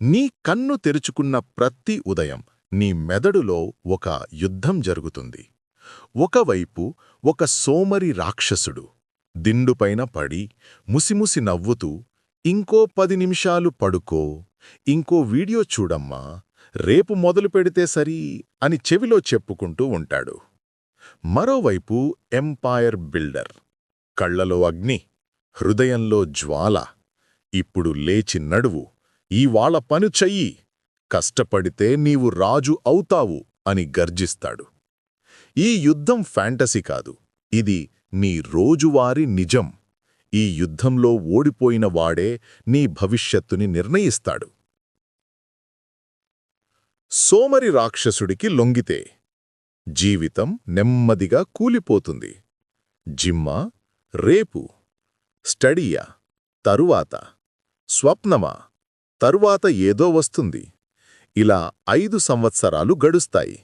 నీ కన్ను తెరుచుకున్న ప్రతి ఉదయం నీ మెదడులో ఒక యుద్ధం జరుగుతుంది. ఒకవైపు ఒక సోమరి రాక్షసుడు దిండుపైన పడి ముసిముసి నవ్వుతూ ఇంకో పది నిమిషాలు పడుకో ఇంకో వీడియో చూడమ్మా రేపు మొదలు పెడితే సరి అని చెవిలో చెప్పుకుంటూ ఉంటాడు. మరోవైపు ఎంపైర్ బిల్డర్ కళ్ళలో అగ్ని హృదయంలో జ్వాల ఇప్పుడు లేచి నడువు. ఇవాళ పను చెయ్యి. కష్టపడితే నీవు రాజు అవుతావు అని గర్జిస్తాడు. ఈ యుద్ధం ఫ్యాంటసీ కాదు. ఇది నీ రోజువారీ నిజం. ఈ యుద్ధంలో ఓడిపోయిన వాడే నీ భవిష్యత్తుని నిర్ణయిస్తాడు. సోమరి రాక్షసుడికి లొంగితే. జీవితం నెమ్మదిగా కూలిపోతుంది. జిమ్మా రేపు. స్టడీయా తరువాత. స్వప్నమా? తరువాత ఏదో వస్తుంది. ఇలా ఐదు సంవత్సరాలు గడుస్తాయి.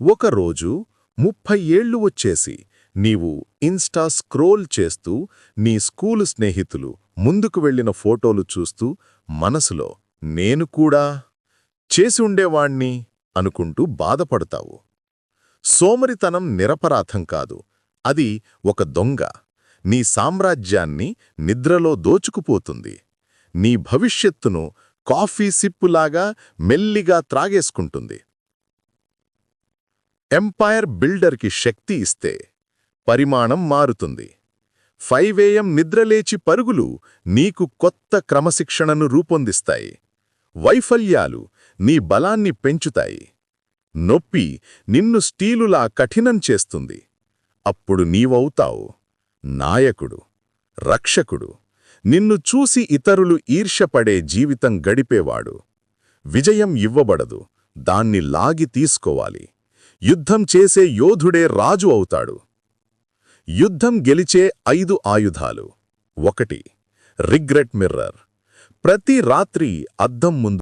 ఒకరోజు ముప్పై ఏళ్ళు వచ్చేసి నీవు ఇన్స్టా స్క్రోల్ చేస్తూ నీ స్కూలు స్నేహితులు ముందుకు వెళ్ళిన ఫోటోలు చూస్తూ మనసులో నేను కూడా చేసి ఉండేవాణ్ణి అనుకుంటూ బాధపడతావు. సోమరితనం నిరపరాధం కాదు. అది ఒక దొంగ. నీ సామ్రాజ్యాన్ని నిద్రలో దోచుకుపోతుంది. నీ భవిష్యత్తును కాఫీ సిప్పులాగా మెల్లిగా త్రాగేసుకుంటుంది. ఎంపైర్ బిల్డర్కి శక్తి ఇస్తే పరిమాణం మారుతుంది. ఫైవేయం నిద్రలేచి పరుగులు నీకు కొత్త క్రమశిక్షణను రూపొందిస్తాయి. వైఫల్యాలు నీ బలాన్ని పెంచుతాయి. నొప్పి నిన్ను స్టీలులా కఠినం చేస్తుంది. అప్పుడు నీవవుతావు. నాయకుడు రక్షకుడు. నిన్ను చూసి ఇతరులు ఈర్ష్యపడే జీవితం గడిపేవాడు. విజయం ఇవ్వబడదు. దాన్ని లాగి తీసుకోవాలి. యుద్ధం చేసే యోధుడే రాజు అవుతాడు. యుద్ధం గెలిచే ఐదు ఆయుధాలు. ఒకటి రిగ్రెట్ మిర్రర్. ప్రతి రాత్రి అద్దం ముందు